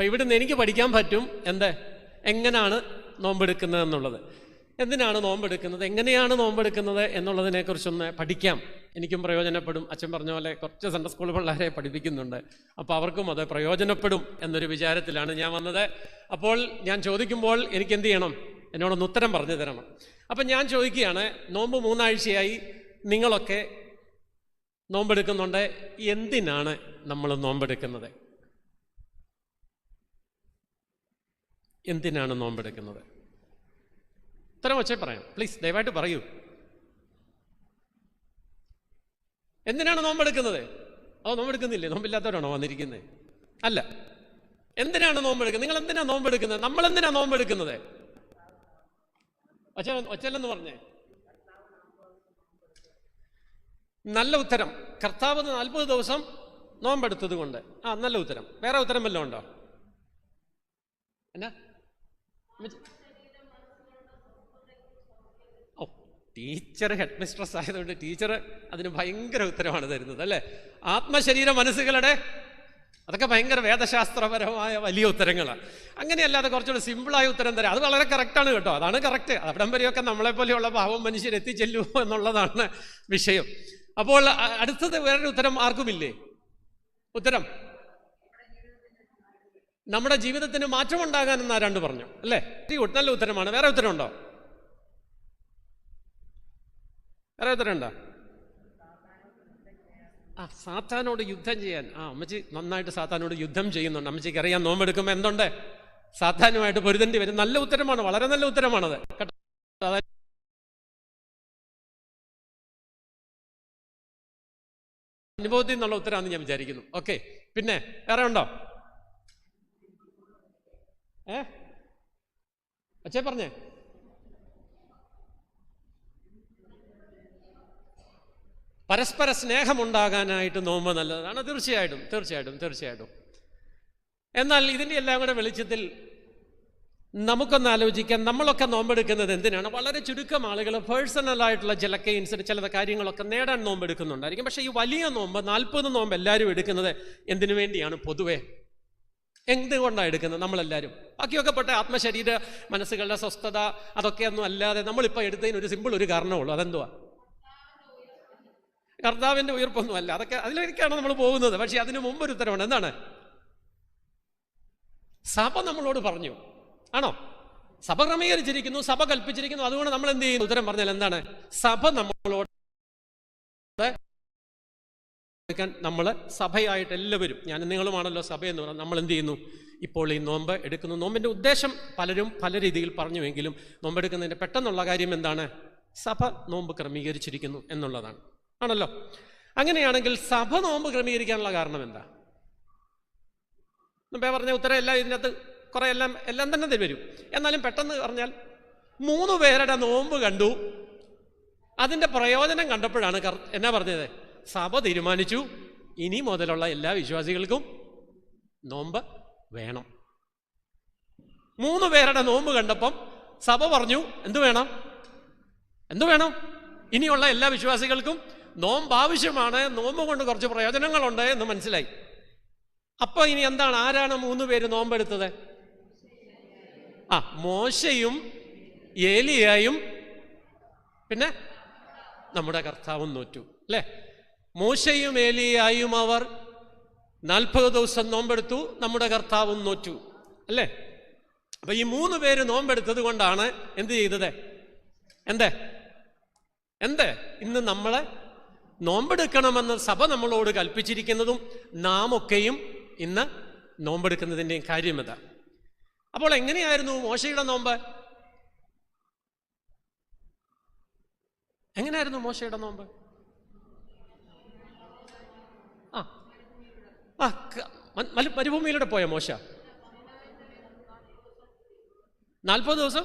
അപ്പം ഇവിടുന്ന് എനിക്ക് പഠിക്കാൻ പറ്റും എന്ത്? എങ്ങനെയാണ് നോമ്പെടുക്കുന്നത് എന്നുള്ളത്. എന്തിനാണ് നോമ്പെടുക്കുന്നത്? എങ്ങനെയാണ് നോമ്പെടുക്കുന്നത് എന്നുള്ളതിനെക്കുറിച്ചൊന്ന് പഠിക്കാം. എനിക്കും പ്രയോജനപ്പെടും. അച്ഛൻ പറഞ്ഞ പോലെ കുറച്ച് സെൻട്രൽ സ്കൂൾ പിള്ളേരെ പഠിപ്പിക്കുന്നുണ്ട്. അപ്പോൾ അവർക്കും അത് പ്രയോജനപ്പെടും എന്നൊരു വിചാരത്തിലാണ് ഞാൻ വന്നത്. അപ്പോൾ ഞാൻ ചോദിക്കുമ്പോൾ എനിക്ക് എന്ത് ചെയ്യണം? എന്നോടൊന്ന് ഉത്തരം പറഞ്ഞു തരണം. അപ്പം ഞാൻ ചോദിക്കുകയാണ് നോമ്പ് മൂന്നാഴ്ചയായി നിങ്ങളൊക്കെ നോമ്പെടുക്കുന്നുണ്ട്. എന്തിനാണ് നമ്മൾ നോമ്പെടുക്കുന്നത്? എന്തിനാണ് നോമ്പെടുക്കുന്നത് ഉത്തരം വച്ചേ പറയാം. പ്ലീസ് ദയവായിട്ട് പറയൂ. എന്തിനാണ് നോമ്പെടുക്കുന്നത് അതോ നോമ്പെടുക്കുന്നില്ലേ നോമ്പില്ലാത്തവരാണോ വന്നിരിക്കുന്നത് അല്ല. എന്തിനാണ് നോമ്പെടുക്കുന്നത് നിങ്ങൾ എന്തിനാ നോമ്പെടുക്കുന്നത് നമ്മൾ എന്തിനാ നോമ്പെടുക്കുന്നത് ഒച്ച ഒച്ചല്ലെന്ന് പറഞ്ഞേ. നല്ല ഉത്തരം. കർത്താവ് നാൽപ്പത് ദിവസം നോമ്പെടുത്തത് കൊണ്ട് ആ നല്ല ഉത്തരം. വേറെ ഉത്തരം വല്ലതും ഉണ്ടോ? എന്നാ? ഓ ടീച്ചർ ഹെഡ് മിസ്ട്രസ് ആയതുകൊണ്ട് ടീച്ചർ അതിന് ഭയങ്കര ഉത്തരമാണ് തരുന്നത് അല്ലേ? ആത്മശരീര മനസ്സുകളുടെ അതൊക്കെ ഭയങ്കര വേദശാസ്ത്രപരമായ വലിയ ഉത്തരങ്ങളാണ് അങ്ങനെയല്ലാതെ കുറച്ചുകൂടി സിമ്പിളായ ഉത്തരം തരാം. അത് വളരെ കറക്റ്റാണ് കേട്ടോ. അതാണ് കറക്റ്റ് അവിടം വരെയൊക്കെ നമ്മളെപ്പോലെയുള്ള പാവം മനുഷ്യർ എത്തിച്ചെല്ലൂ എന്നുള്ളതാണ് വിഷയം. അപ്പോൾ അടുത്തത് വേറൊരു ഉത്തരം ആർക്കുമില്ലേ? ഉത്തരം? നമ്മുടെ ജീവിതത്തിന് മാറ്റമുണ്ടാകാൻ എന്ന് ആരാണ്ട് പറഞ്ഞു. അല്ലേ? ഗുഡ് നല്ല ഉത്തരമാണ്. വേറെ ഉത്തരമുണ്ടോ? വേറെ ഉത്തരമുണ്ടോ? ആ സാത്താനോട് യുദ്ധം ചെയ്യാൻ. ആ അമ്മച്ചി നന്നായിട്ട് സാത്താനോട് യുദ്ധം ചെയ്യുന്നുണ്ട്. അമ്മച്ചിക്ക് അറിയാൻ നോമ്പെടുക്കുമ്പോൾ എന്തുണ്ട്? സാത്താനുമായിട്ട് പൊരുതേണ്ടി വരും. നല്ല ഉത്തരമാണ്. വളരെ നല്ല ഉത്തരമാണത്. അനുഭവത്തിൽ നിന്നുള്ള ഉത്തരമാണെന്ന് ഞാൻ വിചാരിക്കുന്നു. ഓക്കെ. പിന്നെ വേറെ ഉണ്ടോ? ഏ? അച്ഛേ പറഞ്ഞേ. പരസ്പര സ്നേഹമുണ്ടാകാനായിട്ട് നോമ്പ് നല്ലതാണ്. തീർച്ചയായിട്ടും തീർച്ചയായിട്ടും തീർച്ചയായിട്ടും. എന്നാൽ ഇതിന്റെ എല്ലാം കൂടെ വെളിച്ചത്തിൽ നമുക്കൊന്ന് ആലോചിക്കാം. നമ്മളൊക്കെ നോമ്പെടുക്കുന്നത് എന്തിനാണ്? വളരെ ചുരുക്കം ആളുകൾ പേഴ്സണലായിട്ടുള്ള ചില കേൻസിന് ചില കാര്യങ്ങളൊക്കെ നേടാൻ നോമ്പെടുക്കുന്നുണ്ടായിരിക്കും. പക്ഷേ ഈ വലിയ നോമ്പ് നാൽപ്പത് നോമ്പ് എല്ലാവരും എടുക്കുന്നത് എന്തിനു വേണ്ടിയാണ്? പൊതുവേ എന്തുകൊണ്ടാണ് എടുക്കുന്നത് നമ്മളെല്ലാവരും ബാക്കിയൊക്കെ പെട്ട ആത്മശരീര മനസ്സുകളുടെ സ്വസ്ഥത അതൊക്കെയൊന്നും അല്ലാതെ നമ്മളിപ്പോൾ എടുത്തതിന് ഒരു സിമ്പിൾ ഒരു കാരണമുള്ളൂ. അതെന്തുവാ? കർത്താവിന്റെ ഉയർപ്പൊന്നും അല്ല. അതൊക്കെ അതിലേക്കാണ് നമ്മൾ പോകുന്നത്. പക്ഷേ അതിന് മുമ്പ് ഒരു ഉത്തരവുണ്ട്. എന്താണ്? സഭ നമ്മളോട് പറഞ്ഞു. ആണോ? സഭ ക്രമീകരിച്ചിരിക്കുന്നു സഭ കൽപ്പിച്ചിരിക്കുന്നു. അതുകൊണ്ട് നമ്മൾ എന്ത് ചെയ്യുന്നു? ഉത്തരം പറഞ്ഞാൽ എന്താണ്? സഭ നമ്മളോട് നമ്മൾ സഭയായിട്ട് എല്ലാവരും ഞാൻ നിങ്ങളുമാണല്ലോ സഭ എന്ന് പറഞ്ഞാൽ നമ്മൾ എന്ത് ചെയ്യുന്നു? ഇപ്പോൾ ഈ നോമ്പ് എടുക്കുന്നു. നോമ്പിന്റെ ഉദ്ദേശം പലരും പല രീതിയിൽ പറഞ്ഞുവെങ്കിലും നോമ്പെടുക്കുന്നതിന്റെ പെട്ടെന്നുള്ള കാര്യം എന്താണ്? സഭ നോമ്പ് ക്രമീകരിച്ചിരിക്കുന്നു എന്നുള്ളതാണ്. ആണല്ലോ? അങ്ങനെയാണെങ്കിൽ സഭ നോമ്പ് ക്രമീകരിക്കാനുള്ള കാരണം എന്താ? മുമ്പേ പറഞ്ഞ ഉത്തരം എല്ലാം ഇതിനകത്ത് കുറേ എല്ലാം എല്ലാം തന്നെ വരും. എന്നാലും പെട്ടെന്ന് പറഞ്ഞാൽ മൂന്ന് പേരുടെ നോമ്പ് കണ്ടു. അതിന്റെ പ്രയോജനം കണ്ടപ്പോഴാണ് എന്നാ പറഞ്ഞത്? സഭ തീരുമാനിച്ചു. ഇനി മുതലുള്ള എല്ലാ വിശ്വാസികൾക്കും നോമ്പ് വേണം. മൂന്ന് പേരുടെ നോമ്പ് കണ്ടപ്പം സഭ പറഞ്ഞു എന്തു വേണം? എന്തു വേണം? ഇനിയുള്ള എല്ലാ വിശ്വാസികൾക്കും നോമ്പ് ആവശ്യമാണ് നോമ്പ് കൊണ്ട് കുറച്ച് പ്രയോജനങ്ങളുണ്ട് എന്ന് മനസ്സിലായി. അപ്പോൾ ഇനി എന്താണ്? ആരാണ് മൂന്ന് പേര് നോമ്പെടുത്തത്? ആ മോശയും ഏലിയായും പിന്നെ നമ്മുടെ കർത്താവും നോറ്റു അല്ലേ? മോശയും ഏലിയായും അവർ നാൽപ്പത് ദിവസം നോമ്പെടുത്തു നമ്മുടെ കർത്താവും നോറ്റു. അല്ലേ? അപ്പൊ ഈ മൂന്ന് പേര് നോമ്പെടുത്തത് കൊണ്ടാണ് എന്ത് ചെയ്തത്? എന്തേ? എന്തേ? ഇന്ന് നമ്മളെ നോമ്പെടുക്കണമെന്ന് സഭ നമ്മളോട് കൽപ്പിച്ചിരിക്കുന്നതും നാം ഒക്കെയും ഇന്ന് നോമ്പെടുക്കുന്നതിന്റെയും കാര്യം ഇതാ. അപ്പോൾ എങ്ങനെയായിരുന്നു മോശയുടെ നോമ്പ്? എങ്ങനെയായിരുന്നു മോശയുടെ നോമ്പ്? ആ മരുഭൂമിയിലൂടെ പോയ മോശ? നാൽപ്പത് ദിവസം?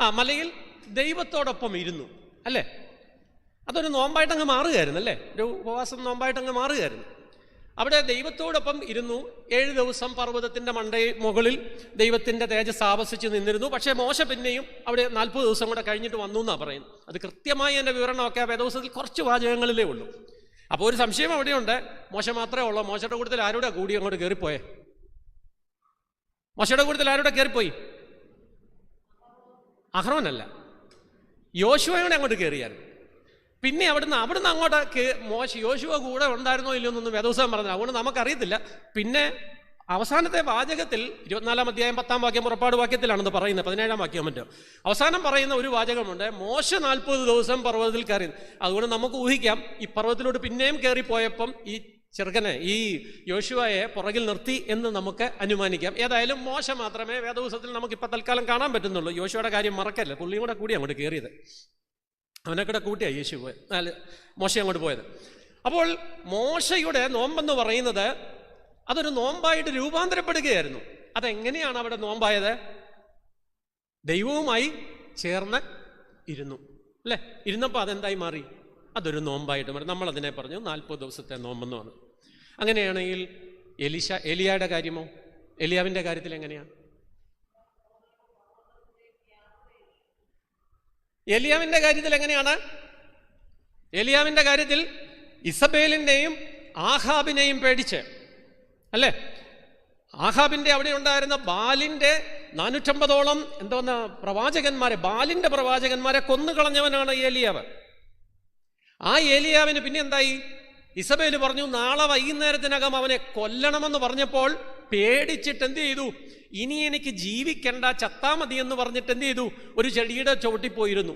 ആ മലയിൽ ദൈവത്തോടൊപ്പം ഇരുന്നു അല്ലേ? അതൊരു നോമ്പായിട്ട് അങ്ങ് മാറുകയായിരുന്നു അല്ലേ? ഒരു ഉപവാസം നോമ്പായിട്ട് അങ്ങ് മാറുകയായിരുന്നു. അവിടെ ദൈവത്തോടൊപ്പം ഇരുന്നു ഏഴ് ദിവസം പർവതത്തിന്റെ മണ്ടയിൽ മുകളിൽ ദൈവത്തിന്റെ തേജസ് ആവസിച്ച് നിന്നിരുന്നു. പക്ഷേ മോശ പിന്നെയും അവിടെ നാൽപ്പത് ദിവസം കൂടെ കഴിഞ്ഞിട്ട് വന്നു എന്നാണ് പറയുന്നത്. അത് കൃത്യമായി എന്റെ വിവരണമൊക്കെ ആ വേദവസത്തിൽ കുറച്ച് വാചകങ്ങളിലേ ഉള്ളൂ. അപ്പോൾ ഒരു സംശയം അവിടെയുണ്ട്. മോശ മാത്രമേ ഉള്ളൂ. മോശയുടെ കൂട്ടത്തിൽ ആരുടെ കൂടി അങ്ങോട്ട് കയറിപ്പോയേ മോശയുടെ കൂട്ടത്തിൽ ആരുടെ കയറിപ്പോയി അഹ്റോനല്ല. യോശുവയോടെ അങ്ങോട്ട് കയറിയായിരുന്നു പിന്നെ അവിടുന്ന് അവിടുന്ന് അങ്ങോട്ട് മോശ യോശുവ കൂടെ ഉണ്ടായിരുന്നോ ഇല്ലയോ എന്നൊന്നും വേദോത്സവം പറഞ്ഞില്ല. അതുകൊണ്ട് നമുക്കറിയത്തില്ല. പിന്നെ അവസാനത്തെ വാചകത്തിൽ ഇരുപത്തിനാലാം അധ്യായം പത്താം വാക്യം പുറപ്പാട് വാക്യത്തിലാണെന്ന് പറയുന്നത് പതിനേഴാം വാക്യം മറ്റോ. അവസാനം പറയുന്ന ഒരു വാചകമുണ്ട് മോശ നാൽപ്പത് ദിവസം പർവതത്തിൽ കയറി. അതുകൊണ്ട് നമുക്ക് ഊഹിക്കാം ഈ പർവതത്തിലോട്ട് പിന്നെയും കയറിപ്പോയപ്പം ഈ ചെറുക്കനെ ഈ യോശുവയെ പുറകിൽ നിർത്തി എന്ന് നമുക്ക് അനുമാനിക്കാം. ഏതായാലും മോശം മാത്രമേ വേദപുസ്തകത്തിൽ നമുക്ക് ഇപ്പം തൽക്കാലം കാണാൻ പറ്റുന്നുള്ളൂ. യോശുവയുടെ കാര്യം മറക്കല്ല? പുള്ളിയും കൂടെ കൂടി അങ്ങോട്ട് കയറിയത്. അവനെ കൂടെ കൂട്ടിയാണ് യേശു പോയത് മോശ അങ്ങോട്ട് പോയത്. അപ്പോൾ മോശയുടെ നോമ്പെന്ന് പറയുന്നത് അതൊരു നോമ്പായിട്ട് രൂപാന്തരപ്പെടുകയായിരുന്നു. അതെങ്ങനെയാണ് അവിടെ നോമ്പായത്? ദൈവവുമായി ചേർന്ന് ഇരുന്നു. അല്ലേ? ഇരുന്നപ്പോൾ അതെന്തായി മാറി? അതൊരു നോമ്പായിട്ട് മാറി. നമ്മളതിനെ പറഞ്ഞു നാൽപ്പത് ദിവസത്തെ നോമ്പെന്ന് പറഞ്ഞു. അങ്ങനെയാണെങ്കിൽ എലിശ എലിയയുടെ കാര്യമോ? എലിയാവിന്റെ കാര്യത്തിൽ എങ്ങനെയാണ് എലിയാവിന്റെ കാര്യത്തിൽ എങ്ങനെയാണ്? എലിയാവിന്റെ കാര്യത്തിൽ ഇസബേലിന്റെയും ആഹാബിനെയും പേടിച്ച് അല്ലേ? ആഹാബിന്റെ അവിടെ ഉണ്ടായിരുന്ന ബാലിന്റെ നാനൂറ്റമ്പതോളം എന്തോന്ന പ്രവാചകന്മാരെ ബാലിന്റെ പ്രവാചകന്മാരെ കൊന്നുകളഞ്ഞവനാണ് ഏലിയാവ് ആ ഏലിയാവിന് പിന്നെ എന്തായി? ഇസബേൽ പറഞ്ഞു നാളെ വൈകുന്നേരത്തിനകം അവനെ കൊല്ലണമെന്ന് പറഞ്ഞപ്പോൾ പേടിച്ചിട്ട് എന്ത് ചെയ്തു? ഇനി എനിക്ക് ജീവിക്കണ്ട ചത്താ മതി എന്ന് പറഞ്ഞിട്ട് എന്ത് ചെയ്തു? ഒരു ചെടിയുടെ ചവിട്ടിപ്പോയിരുന്നു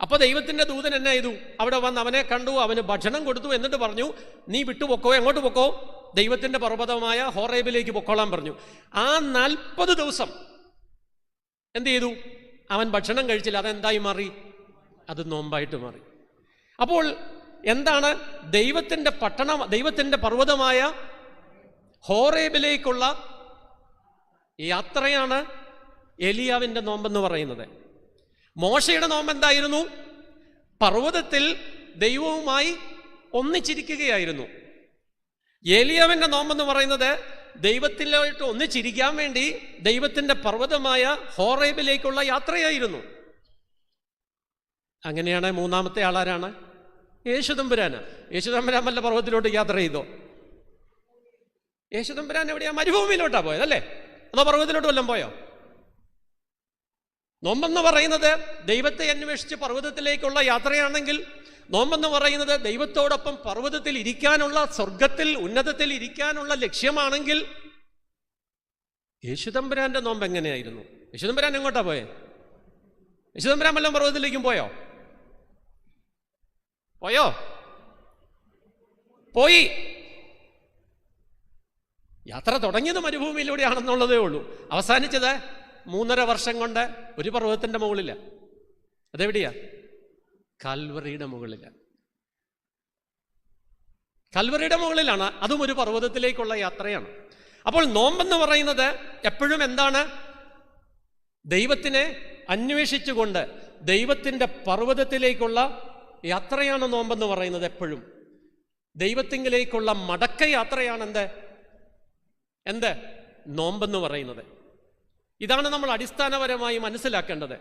അപ്പോൾ ദൈവത്തിന്റെ ദൂതൻ എന്നെ ചെയ്തു? അവിടെ വന്ന് അവനെ കണ്ടു അവന് ഭക്ഷണം കൊടുത്തു എന്നിട്ട് പറഞ്ഞു നീ വിട്ടുപൊക്കോ എങ്ങോട്ട് പൊക്കോ? ദൈവത്തിന്റെ പർവതമായ ഹോറേബിലേക്ക് പൊക്കോളാൻ പറഞ്ഞു. ആ നാൽപ്പത് ദിവസം എന്ത് ചെയ്തു? അവൻ ഭക്ഷണം കഴിച്ചില്ല. അതെന്തായി മാറി? അത് നോമ്പായിട്ട് മാറി. അപ്പോൾ എന്താണ് ദൈവത്തിന്റെ പട്ടണം ദൈവത്തിന്റെ പർവതമായ ഹോറേബിലേക്കുള്ള യാത്രയാണ് എലിയാവിന്റെ നോമ്പെന്ന് പറയുന്നത്. മോശയുടെ നോമ്പ് എന്തായിരുന്നു? പർവതത്തിൽ ദൈവവുമായി ഒന്നിച്ചിരിക്കുകയായിരുന്നു. ഏലിയാവിന്റെ നോമ്പെന്ന് പറയുന്നത് ദൈവത്തിലോട്ട് ഒന്നിച്ചിരിക്കാൻ വേണ്ടി ദൈവത്തിന്റെ പർവതമായ ഹോറേബിലേക്കുള്ള യാത്രയായിരുന്നു. അങ്ങനെയാണ് മൂന്നാമത്തെ ആളാരാണ് യേശുദമ്പുരാന്. യേശുദമ്പുരാൻ വല്ല പർവതത്തിലോട്ട് യാത്ര ചെയ്തോ? യേശുദമ്പുരാൻ എവിടെയാ? മരുഭൂമിയിലോട്ടാ പോയത് അല്ലേ? അതോ പർവതത്തിലോട്ട് വല്ലതും പോയോ? നോമ്പെന്ന് പറയുന്നത് ദൈവത്തെ അന്വേഷിച്ച് പർവതത്തിലേക്കുള്ള യാത്രയാണെങ്കിൽ നോമ്പെന്ന് പറയുന്നത് ദൈവത്തോടൊപ്പം പർവതത്തിൽ ഇരിക്കാനുള്ള സ്വർഗത്തിൽ ഉന്നതത്തിൽ ഇരിക്കാനുള്ള ലക്ഷ്യമാണെങ്കിൽ യേശുദമ്പുരാന്റെ നോമ്പ് എങ്ങനെയായിരുന്നു? യേശുദമ്പുരാൻ എങ്ങോട്ടാ പോയേ? യേശുദമ്പുരാൻ വല്ലതും പർവതത്തിലേക്കും പോയോ? പോയോ? പോയി. യാത്ര തുടങ്ങിയത് മരുഭൂമിയിലൂടെയാണെന്നുള്ളതേ ഉള്ളൂ. അവസാനിച്ചത് മൂന്നര വർഷം കൊണ്ട് ഒരു പർവതത്തിന്റെ മുകളില്ല അതെവിടെയാ? കൽവറിയുടെ മുകളില. കൽവറിയുടെ മുകളിലാണ്. അതും ഒരു പർവതത്തിലേക്കുള്ള യാത്രയാണ്. അപ്പോൾ നോമ്പെന്ന് പറയുന്നത് എപ്പോഴും എന്താണ്? ദൈവത്തിനെ അന്വേഷിച്ചുകൊണ്ട് ദൈവത്തിന്റെ പർവതത്തിലേക്കുള്ള യാത്രയാണ് നോമ്പെന്ന് പറയുന്നത് എപ്പോഴും. ദൈവത്തിങ്കിലേക്കുള്ള മടക്ക യാത്രയാണ് എന്ത്? എന്ത്? നോമ്പെന്ന് പറയുന്നത്. ഇതാണ് നമ്മൾ അടിസ്ഥാനപരമായി മനസ്സിലാക്കേണ്ടത്.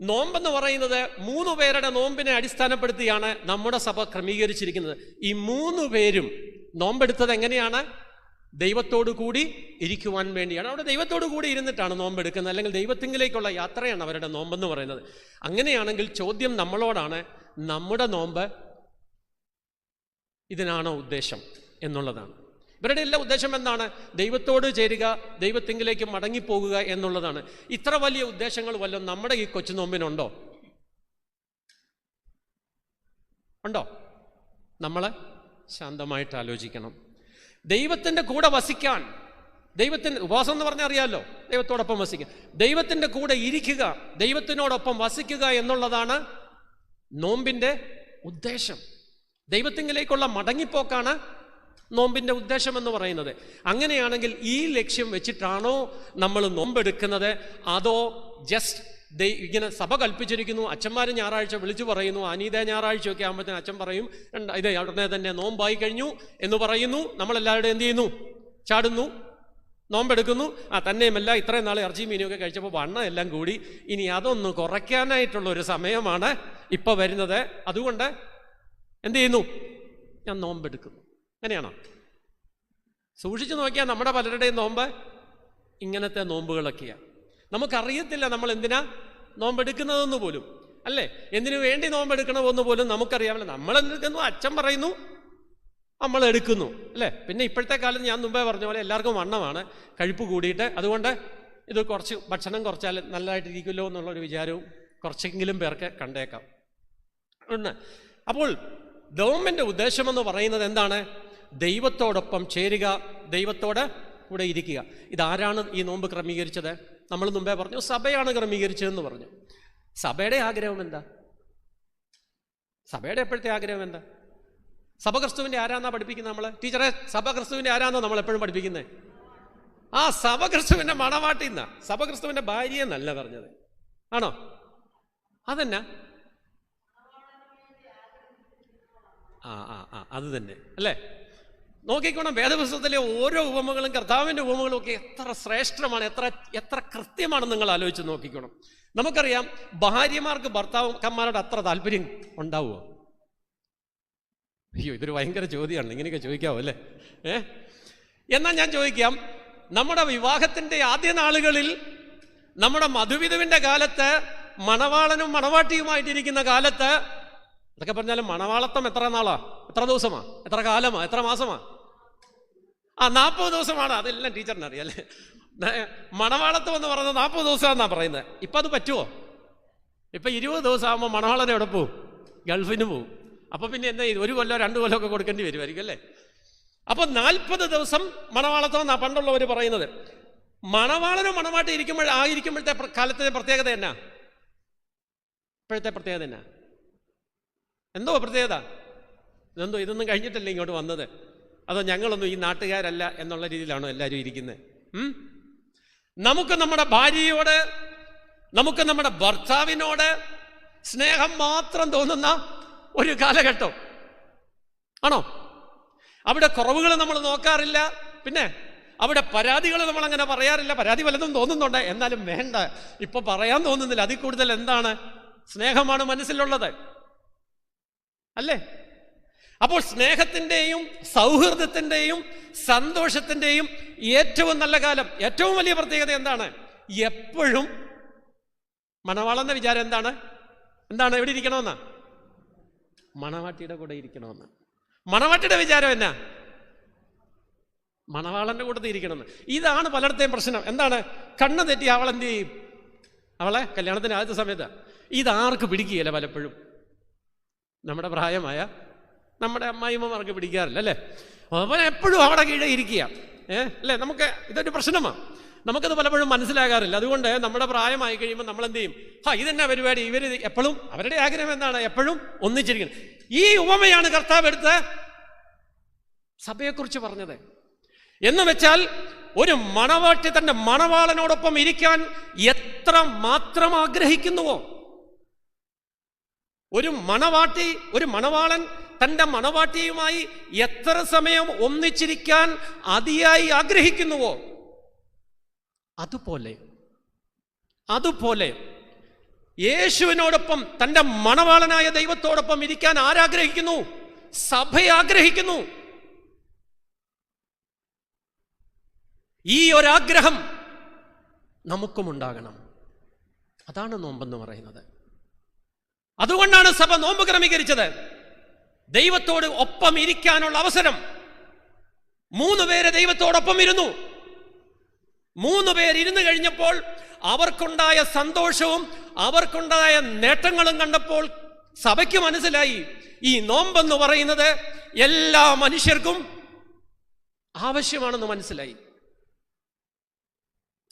നോമ്പെന്ന് പറയുന്നത് മൂന്ന് പേരുടെ നോമ്പിനെ അടിസ്ഥാനപ്പെടുത്തിയാണ് നമ്മുടെ സഭ ക്രമീകരിച്ചിരിക്കുന്നത്. ഈ മൂന്ന് പേരും നോമ്പെടുത്തത് എങ്ങനെയാണ്? ദൈവത്തോടു കൂടി ഇരിക്കുവാൻ വേണ്ടിയാണ്. അവിടെ ദൈവത്തോടു കൂടി ഇരുന്നിട്ടാണ് നോമ്പെടുക്കുന്നത്. അല്ലെങ്കിൽ ദൈവത്തിങ്കിലേക്കുള്ള യാത്രയാണ് അവരുടെ നോമ്പെന്ന് പറയുന്നത്. അങ്ങനെയാണെങ്കിൽ ചോദ്യം നമ്മളോടാണ്. നമ്മുടെ നോമ്പ് ഇതിനാണോ ഉദ്ദേശം എന്നുള്ളതാണ്. ഇവരുടെ എല്ലാ ഉദ്ദേശം എന്താണ്? ദൈവത്തോട് ചേരുക ദൈവത്തിങ്കിലേക്ക് മടങ്ങിപ്പോകുക എന്നുള്ളതാണ്. ഇത്ര വലിയ ഉദ്ദേശങ്ങൾ വല്ലതും നമ്മുടെ ഈ കൊച്ചു നോമ്പിനുണ്ടോ? ഉണ്ടോ? നമ്മൾ ശാന്തമായിട്ട് ആലോചിക്കണം. ദൈവത്തിന്റെ കൂടെ വസിക്കാൻ ദൈവത്തിന്റെ ഉപവാസം എന്ന് പറഞ്ഞാൽ അറിയാമല്ലോ ദൈവത്തോടൊപ്പം വസിക്കുക ദൈവത്തിന്റെ കൂടെ ഇരിക്കുക ദൈവത്തിനോടൊപ്പം വസിക്കുക എന്നുള്ളതാണ് നോമ്പിന്റെ ഉദ്ദേശം. ദൈവത്തിങ്കിലേക്കുള്ള മടങ്ങിപ്പോക്കാണ് നോമ്പിന്റെ ഉദ്ദേശം എന്ന് പറയുന്നത്. അങ്ങനെയാണെങ്കിൽ ഈ ലക്ഷ്യം വെച്ചിട്ടാണോ നമ്മൾ നോമ്പെടുക്കുന്നത്? അതോ ജസ്റ്റ് ദൈ ഇങ്ങനെ സഭ കൽപ്പിച്ചിരിക്കുന്നു അച്ഛന്മാർ ഞായറാഴ്ച വിളിച്ചു പറയുന്നു അനീത ഞായറാഴ്ചയൊക്കെ ആകുമ്പോഴത്തേന് അച്ഛൻ പറയും "ഉണ്ട്, ഇത് ഉടനെ തന്നെ നോമ്പായി കഴിഞ്ഞു എന്ന് പറയുന്നു. നമ്മളെല്ലാവരും എന്ത് ചെയ്യുന്നു? ചാടുന്നു നോമ്പെടുക്കുന്നു. ആ തന്നെയുമല്ല ഇത്രയും നാൾ ഇറച്ചി മീനുമൊക്കെ കഴിച്ചപ്പോൾ വണ്ണ എല്ലാം കൂടി. ഇനി അതൊന്ന് കുറയ്ക്കാനായിട്ടുള്ള ഒരു സമയമാണ് ഇപ്പോൾ വരുന്നത്. അതുകൊണ്ട് എന്ത് ചെയ്യുന്നു? ഞാൻ നോമ്പെടുക്കുന്നു. അങ്ങനെയാണോ? സൂക്ഷിച്ചു നോക്കിയാൽ നമ്മുടെ പലരുടെയും നോമ്പ് ഇങ്ങനത്തെ നോമ്പുകളൊക്കെയാണ് നമുക്കറിയത്തില്ല നമ്മൾ എന്തിനാ നോമ്പെടുക്കുന്നതെന്ന് പോലും. അല്ലേ? എന്തിനു വേണ്ടി നോമ്പെടുക്കണമെന്ന് പോലും നമുക്കറിയാമല്ലോ. നമ്മൾ എടുക്കുന്നു അച്ഛൻ പറയുന്നു നമ്മൾ എടുക്കുന്നു. അല്ലേ? പിന്നെ ഇപ്പോഴത്തെ കാലത്ത് ഞാൻ മുമ്പേ പറഞ്ഞ പോലെ എല്ലാവർക്കും വണ്ണമാണ് കഴിപ്പ് കൂടിയിട്ട്. അതുകൊണ്ട് ഇത് കുറച്ച് ഭക്ഷണം കുറച്ചാൽ നല്ലതായിട്ടിരിക്കുമല്ലോ എന്നുള്ളൊരു വിചാരവും കുറച്ചെങ്കിലും പേർക്ക് കണ്ടേക്കാം. അപ്പോൾ ഗവൺമെന്റ് ഉദ്ദേശമെന്ന് പറയുന്നത് എന്താണ്? ദൈവത്തോടൊപ്പം ചേരുക ദൈവത്തോട് കൂടെ ഇരിക്കുക. ഇതാരാണ് ഈ നോമ്പ് ക്രമീകരിച്ചത്? നമ്മൾ മുമ്പേ പറഞ്ഞു സഭയാണ് ക്രമീകരിച്ചതെന്ന് പറഞ്ഞു. സഭയുടെ ആഗ്രഹം എന്താ? സഭയുടെ എപ്പോഴത്തെ ആഗ്രഹം എന്താ? സഭ ക്രിസ്തുവിന്റെ ആരാന്നാ പഠിപ്പിക്കുന്നത് നമ്മൾ ടീച്ചറെ സഭ ക്രിസ്തുവിന്റെ ആരാന്നാ നമ്മൾ എപ്പോഴും പഠിപ്പിക്കുന്നത് ആ സഭ ക്രിസ്തുവിന്റെ മണവാട്ടി എന്നാ സഭ ക്രിസ്തുവിന്റെ ഭാര്യ എന്നല്ല പറഞ്ഞത്. ആണോ? അതന്നെ? ആ ആ ആ അത് തന്നെ. അല്ലേ? നോക്കിക്കോണം വേദപുസ്തകത്തിലെ ഓരോ ഉപമകളും കർത്താവിന്റെ ഉപമകളും ഒക്കെ എത്ര ശ്രേഷ്ഠമാണ് എത്ര എത്ര കൃത്യമാണെന്ന് നിങ്ങൾ ആലോചിച്ച് നോക്കിക്കോണം. നമുക്കറിയാം ഭാര്യമാർക്ക് ഭർത്താക്കന്മാരോട് അത്ര താല്പര്യം ഉണ്ടാവുമോ? അയ്യോ ഇതൊരു ഭയങ്കര ചോദ്യമാണ് ഇങ്ങനെയൊക്കെ ചോദിക്കാവോ അല്ലേ? ഏ? എന്നാൽ ഞാൻ ചോദിക്കാം നമ്മുടെ വിവാഹത്തിന്റെ ആദ്യ നാളുകളിൽ നമ്മുടെ മധുവിധുവിന്റെ കാലത്ത് മണവാളനും മണവാട്ടിയുമായിട്ടിരിക്കുന്ന കാലത്ത് അതൊക്കെ പറഞ്ഞാലും മണവാളത്വം എത്ര നാളാ? എത്ര ദിവസമാ? എത്ര കാലമാ? എത്ര മാസമാ? ആ നാൽപ്പത് ദിവസമാണ്. അതെല്ലാം ടീച്ചറിന് അറിയാം അല്ലേ? ന- മണവാളത്വം എന്ന് പറയുന്നത് നാൽപ്പത് ദിവസമാണെന്നാണ് പറയുന്നത്. ഇപ്പം അത് പറ്റുമോ ഇപ്പം ഇരുപത് ദിവസം ആകുമ്പോൾ മണവാളൻ എവിടെ പോവും? ഗൾഫിന് പോവും. അപ്പം പിന്നെ എന്താ ഒരു കൊല്ലോ രണ്ട് കൊല്ലോ ഒക്കെ കൊടുക്കേണ്ടി വരുമായിരിക്കും അല്ലേ? അപ്പം നാൽപ്പത് ദിവസം മണവാളത്വം എന്നാ പണ്ടുള്ളവർ പറയുന്നത്. മണവാളനും മണവാട്ടി ഇരിക്കുമ്പോൾ ആയിരിക്കുമ്പോഴത്തെ കാലത്തെ പ്രത്യേകത എന്നാ? ഇപ്പോഴത്തെ പ്രത്യേകത എന്നാ? എന്തോ പ്രത്യേകത? എന്തോ ഇതൊന്നും കഴിഞ്ഞിട്ടല്ലേ ഇങ്ങോട്ട് വന്നത്? അതോ ഞങ്ങളൊന്നും ഈ നാട്ടുകാരല്ല എന്നുള്ള രീതിയിലാണോ എല്ലാവരും ഇരിക്കുന്നത് നമുക്ക് നമ്മുടെ ഭാര്യയോട് നമുക്ക് നമ്മുടെ ഭർത്താവിനോട് സ്നേഹം മാത്രം തോന്നുന്ന ഒരു കാലഘട്ടം. ആണോ? അവിടെ കുറവുകൾ നമ്മൾ നോക്കാറില്ല. പിന്നെ അവിടെ പരാതികൾ നമ്മൾ അങ്ങനെ പറയാറില്ല. പരാതി വല്ലതും തോന്നുന്നുണ്ട്? എന്നാലും വേണ്ട. ഇപ്പൊ പറയാൻ തോന്നുന്നില്ല. അതിൽ കൂടുതൽ എന്താണ്? സ്നേഹമാണ് മനസ്സിലുള്ളത്. അല്ലേ? അപ്പോൾ സ്നേഹത്തിന്റെയും സൗഹൃദത്തിന്റെയും സന്തോഷത്തിന്റെയും ഏറ്റവും നല്ല കാലം ഏറ്റവും വലിയ പ്രത്യേകത എന്താണ്? എപ്പോഴും മണവാളെന്ന വിചാരം എന്താണ്? എന്താണ്? എവിടെ ഇരിക്കണമെന്നാ? മണവാട്ടിയുടെ കൂടെ ഇരിക്കണമെന്ന്. മണവാട്ടിയുടെ വിചാരം എന്നാ? മണവാളന്റെ കൂട്ടത്തിൽ ഇരിക്കണമെന്ന്. ഇതാണ് പലയിടത്തെയും പ്രശ്നം. എന്താണ്? കണ്ണ് തെറ്റി അവൾ എന്ത് ചെയ്യും? അവളെ കല്യാണത്തിന് ആദ്യത്തെ സമയത്ത്. ഇതാർക്ക് പിടിക്കുകയില്ല പലപ്പോഴും. നമ്മുടെ പ്രായമായ നമ്മുടെ അമ്മായിമ്മമാർക്ക് പിടിക്കാറില്ല അല്ലേ? അവൻ എപ്പോഴും അവിടെ കീഴെ ഇരിക്കുക. ഏ? അല്ലേ? നമുക്ക് ഇതൊരു പ്രശ്നമാണ് നമുക്കത് പലപ്പോഴും മനസ്സിലാകാറില്ല. അതുകൊണ്ട് നമ്മുടെ പ്രായമായി കഴിയുമ്പോൾ നമ്മൾ എന്ത് ചെയ്യും ഹാ ഇതെന്നാ പരിപാടി? ഇവർ എപ്പോഴും അവരുടെ ആഗ്രഹം എന്താണ്? എപ്പോഴും ഒന്നിച്ചിരിക്കുന്നത് ഈ ഉപമയാണ് കർത്താവ് എടുത്ത് സഭയെക്കുറിച്ച് പറഞ്ഞത്. എന്ന് വെച്ചാൽ ഒരു മണവാട്ടി തന്റെ മണവാളനോടൊപ്പം ഇരിക്കാൻ എത്ര മാത്രം ആഗ്രഹിക്കുന്നുവോ? ഒരു മണവാട്ടി ഒരു മണവാളൻ തന്റെ മണവാട്ടിയുമായി എത്ര സമയം ഒന്നിച്ചിരിക്കാൻ അതിയായി ആഗ്രഹിക്കുന്നുവോ? അതുപോലെ അതുപോലെ യേശുവിനോടൊപ്പം തന്റെ മണവാളനായ ദൈവത്തോടൊപ്പം ഇരിക്കാൻ ആരാഗ്രഹിക്കുന്നു? സഭ ആഗ്രഹിക്കുന്നു. ഈ ഒരാഗ്രഹം നമുക്കും ഉണ്ടാകണം. അതാണ് നോമ്പെന്ന് പറയുന്നത്. അതുകൊണ്ടാണ് സഭ നോമ്പ് ക്രമീകരിച്ചത്. ദൈവത്തോട് ഒപ്പം ഇരിക്കാനുള്ള അവസരം. മൂന്ന് പേര് ദൈവത്തോടൊപ്പം ഇരുന്നു. മൂന്ന് പേർ ഇരുന്ന് കഴിഞ്ഞപ്പോൾ അവർക്കുണ്ടായ സന്തോഷവും അവർക്കുണ്ടായ നേട്ടങ്ങളും കണ്ടപ്പോൾ സഭയ്ക്ക് മനസ്സിലായി. ഈ നോമ്പെന്ന് പറയുന്നത് എല്ലാ മനുഷ്യർക്കും ആവശ്യമാണെന്ന് മനസ്സിലായി.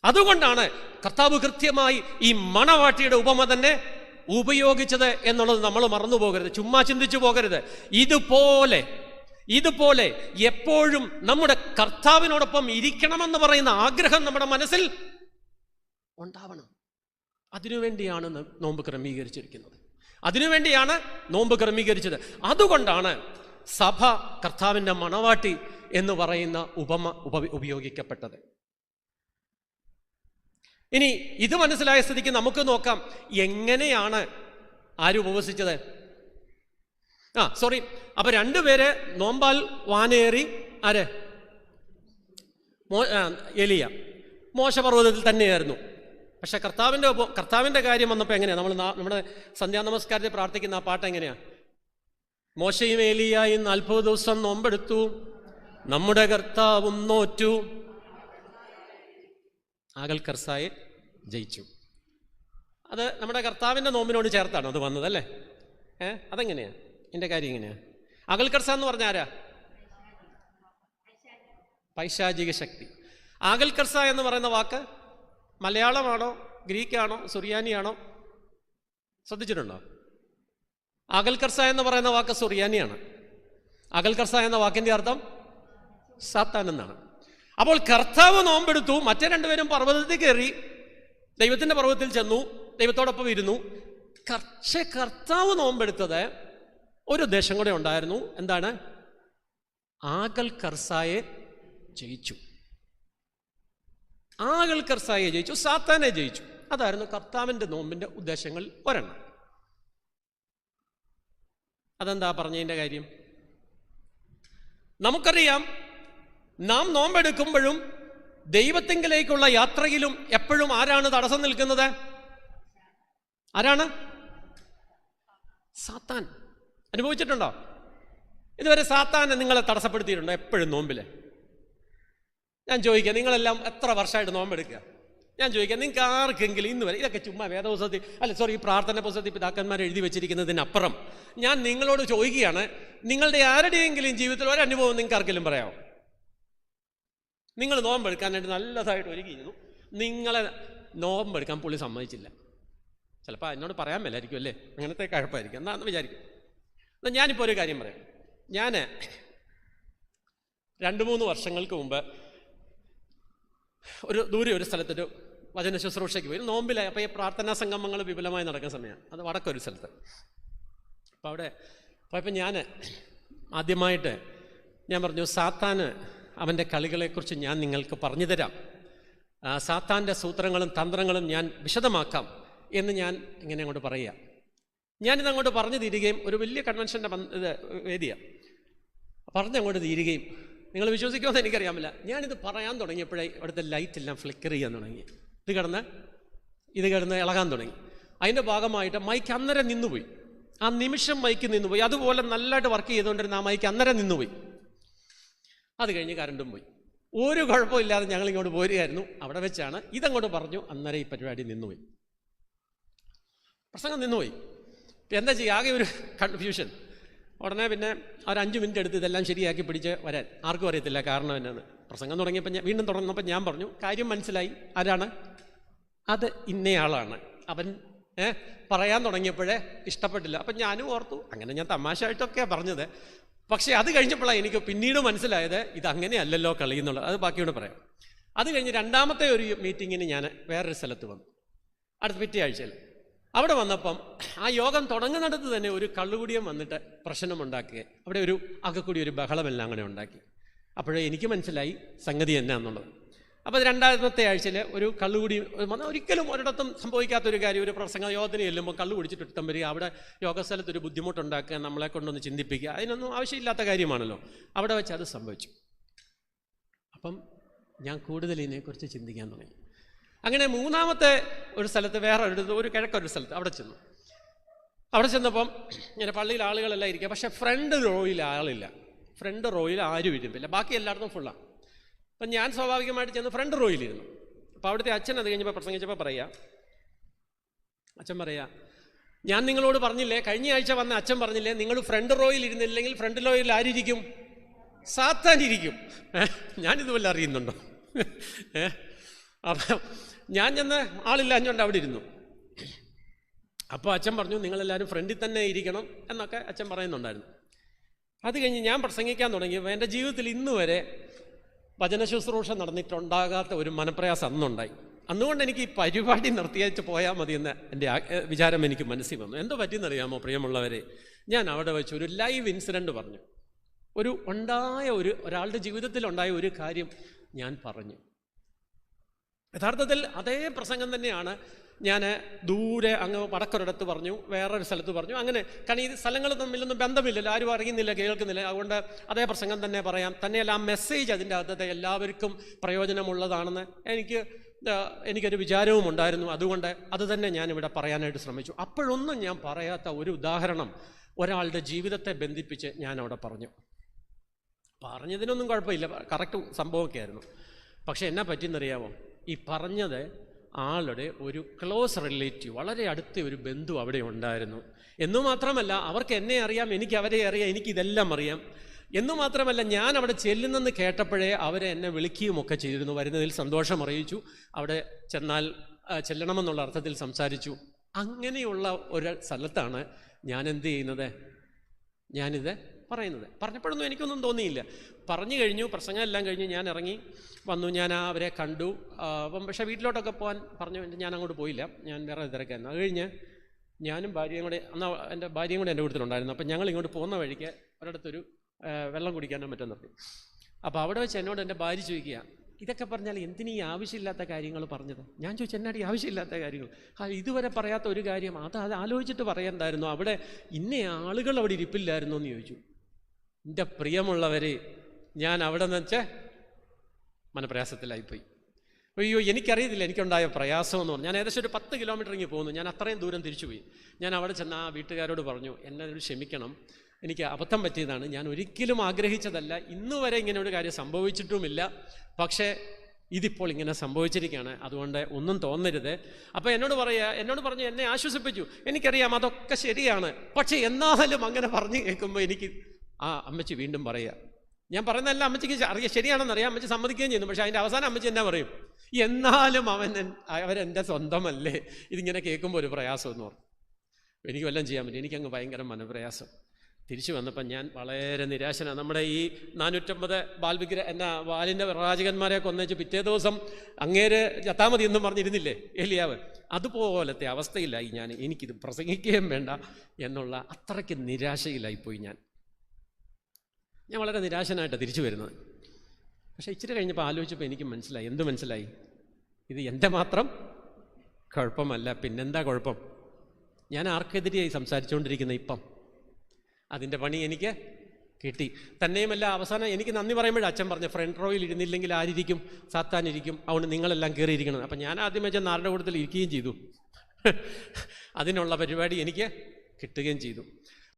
അതുകൊണ്ടാണ് കർത്താവ് കൃത്യമായി ഈ മണവാട്ടിയുടെ ഉപമ തന്നെ ഉപയോഗിച്ചത് എന്നുള്ളത് നമ്മൾ മറന്നു പോകരുത്. ചുമ്മാ ചിന്തിച്ചു പോകരുത്. ഇതുപോലെ ഇതുപോലെ എപ്പോഴും നമ്മുടെ കർത്താവിനോടൊപ്പം ഇരിക്കണമെന്ന് പറയുന്ന ആഗ്രഹം നമ്മുടെ മനസ്സിൽ ഉണ്ടാവണം. അതിനുവേണ്ടിയാണ് നോമ്പ് ക്രമീകരിച്ചിരിക്കുന്നത്. അതിനുവേണ്ടിയാണ് നോമ്പ് ക്രമീകരിച്ചത്. അതുകൊണ്ടാണ് സഭ കർത്താവിന്റെ മണവാട്ടി എന്ന് പറയുന്ന ഉപമ ഉപ ഉപയോഗിക്കപ്പെട്ടത്. ഇനി ഇത് മനസ്സിലായ സ്ഥിതിക്ക് നമുക്ക് നോക്കാം. എങ്ങനെയാണ് ആര് ഉപവസിച്ചത്? ആ സോറി അപ്പൊ രണ്ടുപേരെ നോമ്പാൽ വാനേറി ആര്? എലിയ. മോശപർവതത്തിൽ തന്നെയായിരുന്നു. പക്ഷെ കർത്താവിന്റെ കർത്താവിന്റെ കാര്യം വന്നപ്പോൾ എങ്ങനെയാണ് നമ്മൾ നമ്മുടെ സന്ധ്യാ നമസ്കാരത്തിൽ പ്രാർത്ഥിക്കുന്ന ആ പാട്ട് എങ്ങനെയാണ് മോശയും ഏലിയായും നാൽപ്പത് ദിവസം നോമ്പെടുത്തു. നമ്മുടെ കർത്താവും നോറ്റു. ആകൽ കർസായെ ജയിച്ചു. അത് നമ്മുടെ കർത്താവിന്റെ നോമ്പിനോട് ചേർത്താണ് അത് വന്നത് അല്ലേ ഏ? അതെങ്ങനെയാണ് എന്റെ കാര്യം എങ്ങനെയാണ് അകൽ കർസ എന്ന് പറഞ്ഞ ആരാ? പൈശാചിക ശക്തി. ആകൽ കർസ എന്ന് പറയുന്ന വാക്ക് മലയാളമാണോ ഗ്രീക്കാണോ സുറിയാനിയാണോ? ശ്രദ്ധിച്ചിട്ടുണ്ടോ? അകൽ കർസ എന്ന് പറയുന്ന വാക്ക് സുറിയാനിയാണ്. അകൽ കർസ എന്ന വാക്കിന്റെ അർത്ഥം സാത്താൻ എന്നാണ്. അപ്പോൾ കർത്താവ് നോമ്പെടുത്തു. മറ്റേ രണ്ടുപേരും പർവതത്തിൽ കയറി. ദൈവത്തിന്റെ പർവതത്തിൽ ചെന്നു. ദൈവത്തോടൊപ്പം ഇരുന്നു. പക്ഷേ കർത്താവ് നോമ്പെടുത്തത് ഒരു ഉദ്ദേശം കൂടെ ഉണ്ടായിരുന്നു. എന്താണ്? ആകൽ കർസായെ ജയിച്ചു. ആകൽ കർസായെ ജയിച്ചു. സാത്താനെ ജയിച്ചു. അതായിരുന്നു കർത്താവിന്റെ നോമ്പിന്റെ ഉദ്ദേശങ്ങൾ ഒരെണ്ണം. അതെന്താ പറഞ്ഞതിന്റെ കാര്യം? നമുക്കറിയാം നാം നോമ്പെടുക്കുമ്പോഴും ദൈവത്തിങ്കിലേക്കുള്ള യാത്രയിലും എപ്പോഴും ആരാണ് തടസ്സം നിൽക്കുന്നത്? ആരാണ്? സാത്താൻ. അനുഭവിച്ചിട്ടുണ്ടോ? ഇതുവരെ സാത്താനെ നിങ്ങളെ തടസ്സപ്പെടുത്തിയിട്ടുണ്ടോ എപ്പോഴും നോമ്പിൽ? ഞാൻ ചോദിക്കാം നിങ്ങളെല്ലാം എത്ര വർഷമായിട്ട് നോമ്പെടുക്കുക? ഞാൻ ചോദിക്കാം നിങ്ങൾക്ക് ആർക്കെങ്കിലും ഇന്ന് വരെ ഇതൊക്കെ ചുമ്മാ വേദപുസ്തകത്തിൽ അല്ല സോറി ഈ പ്രാർത്ഥന പുസ്തകത്തിൽ പിതാക്കന്മാർ എഴുതി വെച്ചിരിക്കുന്നതിനപ്പുറം ഞാൻ നിങ്ങളോട് ചോദിക്കുകയാണ് നിങ്ങളുടെ ആരുടെയെങ്കിലും ജീവിതത്തിൽ ഒരനുഭവം നിങ്ങൾക്ക് ആർക്കെങ്കിലും പറയാമോ? നിങ്ങൾ നോമ്പെടുക്കാനായിട്ട് നല്ലതായിട്ട് ഒരുങ്ങിയിരുന്നു നിങ്ങളെ നോമ്പെടുക്കാൻ പുള്ളി സമ്മതിച്ചില്ല. ചിലപ്പോൾ എന്നോട് പറയാൻ മേലായിരിക്കും അല്ലേ? അങ്ങനത്തെ കഴപ്പായിരിക്കും. എന്നാന്ന് വിചാരിക്കും. എന്നാൽ ഞാനിപ്പോൾ ഒരു കാര്യം പറയാം. ഞാൻ രണ്ട് മൂന്ന് വർഷങ്ങൾക്ക് മുമ്പ് ഒരു ദൂരെ ഒരു സ്ഥലത്തൊരു വചന ശുശ്രൂഷയ്ക്ക് പോയി. നോമ്പിലായി. അപ്പോൾ ഈ പ്രാർത്ഥനാ സംഗമങ്ങൾ വിപുലമായി നടക്കുന്ന സമയമാണ്. അത് വടക്കൊരു സ്ഥലത്ത്. അപ്പോൾ അവിടെ പോയപ്പോൾ ഞാൻ ആദ്യമായിട്ട് ഞാൻ പറഞ്ഞു സാത്താന് അവന്റെ കളികളെക്കുറിച്ച് ഞാൻ നിങ്ങൾക്ക് പറഞ്ഞു തരാം. സാത്താന്റെ സൂത്രങ്ങളും തന്ത്രങ്ങളും ഞാൻ വിശദമാക്കാം എന്ന് ഞാൻ ഇങ്ങനെ അങ്ങോട്ട് പറയുക. ഞാനിത് അങ്ങോട്ട് പറഞ്ഞു തീരുകയും ഒരു വലിയ കൺവെൻഷന്റെ ഇത് വേദിയാണ് പറഞ്ഞങ്ങോട്ട് തീരുകയും നിങ്ങൾ വിശ്വസിക്കുമെന്ന് എനിക്കറിയാമില്ല. ഞാനിത് പറയാൻ തുടങ്ങിയപ്പോഴേ ലൈറ്റ് എല്ലാം ഫ്ലിക്കർ ചെയ്യാൻ തുടങ്ങി. ഇത് കിടന്ന് ഇത് കിടന്ന് ഇളകാൻ തുടങ്ങി. അതിന്റെ ഭാഗമായിട്ട് മൈക്ക് അന്നേരം നിന്നുപോയി. ആ നിമിഷം മൈക്ക് നിന്നുപോയി. അതുപോലെ നല്ലതായിട്ട് വർക്ക് ചെയ്തുകൊണ്ടിരുന്ന ആ മൈക്ക് അന്നേരം നിന്നുപോയി. അത് കഴിഞ്ഞ് കറണ്ടും പോയി. ഒരു കുഴപ്പമില്ലാതെ ഞങ്ങൾ ഇങ്ങോട്ട് പോരുകയായിരുന്നു. അവിടെ വെച്ചാണ് ഇതങ്ങോട്ട് പറഞ്ഞു അന്നേരം ഈ പരിപാടി നിന്നുപോയി. പ്രസംഗം നിന്നുപോയി. എന്താ ചെയ്യുക ആകെ ഒരു കൺഫ്യൂഷൻ ഉടനെ പിന്നെ ഒരു അഞ്ച് മിനിറ്റ് എടുത്ത് ഇതെല്ലാം ശരിയാക്കി പിടിച്ച് വരാൻ. ആർക്കും അറിയത്തില്ല കാരണം എന്നാണ്. പ്രസംഗം തുടങ്ങിയപ്പോൾ ഞാൻ വീണ്ടും തുടങ്ങുന്നപ്പോൾ ഞാൻ പറഞ്ഞു കാര്യം മനസ്സിലായി. ആരാണ്? അത് ഇന്നയാളാണ്. അവൻ പറയാൻ തുടങ്ങിയപ്പോഴേ ഇഷ്ടപ്പെട്ടില്ല. അപ്പം ഞാനും ഓർത്തു അങ്ങനെ ഞാൻ തമാശയായിട്ടൊക്കെയാണ് പറഞ്ഞത്. പക്ഷേ അത് കഴിഞ്ഞപ്പോഴാണ് എനിക്ക് പിന്നീട് മനസ്സിലായത് ഇത് അങ്ങനെയല്ലല്ലോ കളി എന്നുള്ളത് അത് ബാക്കിയോട് പറയാം. അത് കഴിഞ്ഞ് രണ്ടാമത്തെ ഒരു മീറ്റിങ്ങിന് ഞാൻ വേറൊരു സ്ഥലത്ത് വന്നു. അടുത്ത പിറ്റേ ആഴ്ചയിൽ അവിടെ വന്നപ്പം ആ യോഗം തുടങ്ങുന്നിടത്ത് തന്നെ ഒരു കള്ളുകുടിയം വന്നിട്ട് പ്രശ്നമുണ്ടാക്കുക അവിടെ ഒരു അകക്കൂടി ഒരു ബഹളമെല്ലാം അങ്ങനെ ഉണ്ടാക്കി. അപ്പോഴേ എനിക്ക് മനസ്സിലായി സംഗതി എന്നാന്നുള്ളത്. അപ്പോൾ രണ്ടാമത്തെ ആഴ്ചയിൽ ഒരു കള്ളുകൂടി വന്ന ഒരിക്കലും ഒരിടത്തും സംഭവിക്കാത്ത ഒരു കാര്യം ഒരു പ്രസംഗ യോഗത്തിന് ചെല്ലുമ്പോൾ കള്ളു കുടിച്ചിട്ട് ഇട്ടം വരിക. അവിടെ യോഗസ്ഥലത്ത് ഒരു ബുദ്ധിമുട്ടുണ്ടാക്കുക നമ്മളെ കൊണ്ടൊന്ന് ചിന്തിപ്പിക്കുക. അതിനൊന്നും ആവശ്യമില്ലാത്ത കാര്യമാണല്ലോ. അവിടെ വെച്ച് അത് സംഭവിച്ചു. അപ്പം ഞാൻ കൂടുതൽ ഇതിനെക്കുറിച്ച് ചിന്തിക്കാൻ തുടങ്ങി. അങ്ങനെ മൂന്നാമത്തെ ഒരു സ്ഥലത്ത് വേറെ ഒരു ഒരു കിഴക്കൊരു സ്ഥലത്ത് അവിടെ ചെന്നു. അവിടെ ചെന്നപ്പം ഇങ്ങനെ പള്ളിയിൽ ആളുകളെല്ലാം ഇരിക്കുക. പക്ഷേ ഫ്രണ്ട് റോയിൽ ആളില്ല. ഫ്രണ്ട് റോയിൽ ആരും ഇരുമ്പില്ല ബാക്കി എല്ലായിടത്തും ഫുള്ളാണ് അപ്പം ഞാൻ സ്വാഭാവികമായിട്ട് ചെന്ന് ഫ്രണ്ട് റോയിലിരുന്നു അപ്പോൾ അവിടുത്തെ അച്ഛൻ അത് കഴിഞ്ഞപ്പോൾ പ്രസംഗിച്ചപ്പോൾ പറയാ അച്ഛൻ പറയാ ഞാൻ നിങ്ങളോട് പറഞ്ഞില്ലേ കഴിഞ്ഞ ആഴ്ച വന്ന അച്ഛൻ പറഞ്ഞില്ലേ നിങ്ങൾ ഫ്രണ്ട് റോയിൽ ഇരുന്നില്ലെങ്കിൽ ഫ്രണ്ട് റോയിൽ ആരിയിരിക്കും സാത്താൻ ഇരിക്കും. ഞാൻ വല്ല അറിയുന്നുണ്ടോ? അപ്പം ഞാൻ ചെന്ന് ആളില്ല അഞ്ഞുകൊണ്ട് അവിടെ ഇരുന്നു. അപ്പോൾ അച്ഛൻ പറഞ്ഞു നിങ്ങളെല്ലാവരും ഫ്രണ്ടിൽ തന്നെ ഇരിക്കണം എന്നൊക്കെ അച്ഛൻ പറയുന്നുണ്ടായിരുന്നു. അത് കഴിഞ്ഞ് ഞാൻ പ്രസംഗിക്കാൻ തുടങ്ങിയപ്പോൾ എന്റെ ജീവിതത്തിൽ ഇന്ന് വരെ വചന ശുശ്രൂഷ നടന്നിട്ടുണ്ടാകാത്ത ഒരു മനപ്രയാസം അന്നുണ്ടായി. അന്നുകൊണ്ട് എനിക്ക് ഈ പരിപാടി നിർത്തിയേച്ച് പോയാൽ മതി എന്ന എന്റെ വിചാരം എനിക്ക് മനസ്സിൽ വന്നു. എന്തോ പറ്റിയെന്നറിയാമോ പ്രിയമുള്ളവരെ? ഞാൻ അവിടെ വെച്ച് ഒരു ലൈവ് ഇൻസിഡന്റ് പറഞ്ഞു. ഒരു ഉണ്ടായ ഒരു ഒരാളുടെ ജീവിതത്തിൽ ഉണ്ടായ ഒരു കാര്യം ഞാൻ പറഞ്ഞു. യഥാർത്ഥത്തിൽ അതേ പ്രസംഗം തന്നെയാണ് ഞാൻ ദൂരെ അങ്ങ് വടക്കൊരിടത്ത് പറഞ്ഞു വേറൊരു സ്ഥലത്ത് പറഞ്ഞു. അങ്ങനെ കാരണം ഈ സ്ഥലങ്ങൾ തമ്മിലൊന്നും ബന്ധമില്ലല്ലോ. ആരും അറിയുന്നില്ല കേൾക്കുന്നില്ല. അതുകൊണ്ട് അതേ പ്രസംഗം തന്നെ പറയാം. തന്നെയല്ല ആ മെസ്സേജ് അതിന്റെ അകത്തെ എല്ലാവർക്കും പ്രയോജനമുള്ളതാണെന്ന് എനിക്ക് എനിക്കൊരു വിചാരവും ഉണ്ടായിരുന്നു. അതുകൊണ്ട് അത് തന്നെ ഞാനിവിടെ പറയാനായിട്ട് ശ്രമിച്ചു. അപ്പോഴൊന്നും ഞാൻ പറയാത്ത ഒരു ഉദാഹരണം ഒരാളുടെ ജീവിതത്തെ ബന്ധിപ്പിച്ച് ഞാൻ അവിടെ പറഞ്ഞു. പറഞ്ഞതിനൊന്നും കുഴപ്പമില്ല. കറക്റ്റ് സംഭവമൊക്കെ ആയിരുന്നു പക്ഷെ എന്നാ പറ്റിയെന്നറിയാമോ ഈ പറഞ്ഞത് ആളുടെ ഒരു ക്ലോസ് റിലേറ്റീവ് വളരെ അടുത്ത ഒരു ബന്ധു അവിടെ ഉണ്ടായിരുന്നു. എന്നു മാത്രമല്ല അവർക്ക് എന്നെ അറിയാം എനിക്ക് അവരെ അറിയാം എനിക്ക് ഇതെല്ലാം അറിയാം. എന്നു മാത്രമല്ല ഞാൻ അവിടെ ചെല്ലുന്നെന്ന് കേട്ടപ്പോഴേ അവരെ എന്നെ വിളിക്കുകയുമൊക്കെ ചെയ്തിരുന്നു. വരുന്നതിൽ സന്തോഷം അറിയിച്ചു. അവിടെ ചെന്നാൽ ചെല്ലണമെന്നുള്ള അർത്ഥത്തിൽ സംസാരിച്ചു. അങ്ങനെയുള്ള ഒരു സ്ഥലത്താണ് ഞാൻ എന്ത് ചെയ്യുന്നത്? ഞാനിത് പറയുന്നത്. പറഞ്ഞപ്പോഴൊന്നും എനിക്കൊന്നും തോന്നിയില്ല. പറഞ്ഞു കഴിഞ്ഞു പ്രസംഗമെല്ലാം കഴിഞ്ഞ് ഞാൻ ഇറങ്ങി വന്നു. ഞാൻ അവരെ കണ്ടു. അപ്പം പക്ഷേ വീട്ടിലോട്ടൊക്കെ പോകാൻ പറഞ്ഞു ഞാൻ അങ്ങോട്ട് പോയില്ല. ഞാൻ വേറെ തിരക്കായിരുന്നു. അത് കഴിഞ്ഞ് ഞാനും ഭാര്യയും കൂടെ അന്ന് എന്റെ ഭാര്യയും കൂടെ എന്റെ വീട്ടിലുണ്ടായിരുന്നു. അപ്പം ഞങ്ങൾ ഇങ്ങോട്ട് പോകുന്ന വഴിക്ക് ഒരിടത്തൊരു വെള്ളം കുടിക്കാനോ മറ്റോ നിർത്തി അപ്പോൾ അവിടെ വെച്ച് എന്നോട് എന്റെ ഭാര്യ ചോദിക്കുക ഇതൊക്കെ പറഞ്ഞാൽ എന്തിനീ ആവശ്യമില്ലാത്ത കാര്യങ്ങൾ പറഞ്ഞത്? ഞാൻ ചോദിച്ചു എന്നാടി ആവശ്യമില്ലാത്ത കാര്യങ്ങൾ? ആ ഇതുവരെ പറയാത്ത ഒരു കാര്യം അത് അത് ആലോചിച്ചിട്ട് പറയണ്ടായിരുന്നു. അവിടെ ഇന്ന ആളുകൾ അവിടെ ഇരിപ്പില്ലായിരുന്നു എന്ന് ചോദിച്ചു. എന്റെ പ്രിയമുള്ളവരെ ഞാൻ അവിടെ നിന്ന് വെച്ചാൽ മനപ്രയാസത്തിലായിപ്പോയി. അയ്യോ എനിക്കറിയത്തില്ല എനിക്കുണ്ടായ പ്രയാസം എന്ന് പറഞ്ഞു. ഞാൻ ഏകദേശം ഒരു പത്ത് കിലോമീറ്റർ ഇങ്ങനെ പോകുന്നു ഞാൻ അത്രയും ദൂരം തിരിച്ചുപോയി. ഞാൻ അവിടെ ചെന്ന് ആ വീട്ടുകാരോട് പറഞ്ഞു എന്നെ ഒരു ക്ഷമിക്കണം. എനിക്ക് അബദ്ധം പറ്റിയതാണ്. ഞാൻ ഒരിക്കലും ആഗ്രഹിച്ചതല്ല. ഇന്ന് വരെ ഇങ്ങനെ ഒരു കാര്യം സംഭവിച്ചിട്ടുമില്ല. പക്ഷേ ഇതിപ്പോൾ ഇങ്ങനെ സംഭവിച്ചിരിക്കുകയാണ്. അതുകൊണ്ട് ഒന്നും തോന്നരുത്. അപ്പോൾ എന്നോട് പറയുക എന്നോട് പറഞ്ഞു എന്നെ ആശ്വസിപ്പിച്ചു. എനിക്കറിയാം അതൊക്കെ ശരിയാണ്. പക്ഷേ എന്നാലും അങ്ങനെ പറഞ്ഞു കേൾക്കുമ്പോൾ എനിക്ക് ആ അമ്മച്ചി വീണ്ടും പറയുക ഞാൻ പറയുന്നതല്ല അമ്മച്ചിക്ക് അറിയാം ശരിയാണെന്ന് അറിയാം അമ്മച്ചി സമ്മതിക്കുകയും ചെയ്യുന്നു പക്ഷേ അതിന്റെ അവസാനം അമ്മച്ചി എന്നാ പറയും? എന്നാലും അവൻ അവരെന്റെ സ്വന്തമല്ലേ? ഇതിങ്ങനെ കേൾക്കുമ്പോൾ ഒരു പ്രയാസം എന്ന് പറഞ്ഞു. എനിക്ക് വല്ലതും ചെയ്യാൻ പറ്റും. എനിക്കങ്ങ് ഭയങ്കര മനപ്രയാസം. തിരിച്ചു വന്നപ്പോൾ ഞാൻ വളരെ നിരാശനാണ് നമ്മുടെ ഈ നാനൂറ്റമ്പത് ബാൽവിഗ്ര എന്ന ബാലിന്റെ പ്രവാചകന്മാരെ കൊന്നേച്ച് പിറ്റേ ദിവസം അങ്ങേര് ചത്താമതി എന്നും പറഞ്ഞിരുന്നില്ലേ എലിയാവ് അതുപോലത്തെ അവസ്ഥയിലായി ഞാൻ. എനിക്കിത് പ്രസംഗിക്കുകയും വേണ്ട എന്നുള്ള അത്രയ്ക്ക് നിരാശയിലായിപ്പോയി ഞാൻ. ഞാൻ വളരെ നിരാശനായിട്ട് തിരിച്ചു വരുന്നത്. പക്ഷേ ഇച്ചിരി കഴിഞ്ഞപ്പോൾ ആലോചിച്ചപ്പോൾ എനിക്ക് മനസ്സിലായി. എന്ത് മനസ്സിലായി? ഇത് എന്റെ മാത്രം കുഴപ്പമല്ല. പിന്നെന്താ കുഴപ്പം? ഞാൻ ആർക്കെതിരെയായി സംസാരിച്ചുകൊണ്ടിരിക്കുന്ന ഇപ്പം. അതിന്റെ പണി എനിക്ക് കിട്ടി. തന്നെയുമല്ല അവസാനം എനിക്ക് നന്ദി പറയുമ്പോഴേ അച്ഛൻ പറഞ്ഞു ഫ്രണ്ട് റോയിൽ ഇരുന്നില്ലെങ്കിൽ ആരിരിക്കും? സാത്താനിരിക്കും അതുകൊണ്ട് നിങ്ങളെല്ലാം കയറിയിരിക്കണം. അപ്പം ഞാൻ ആദ്യം വെച്ച നാരുടെ കൂട്ടത്തിൽ ഇരിക്കുകയും ചെയ്തു. അതിനുള്ള പരിപാടി എനിക്ക് കിട്ടുകയും ചെയ്തു.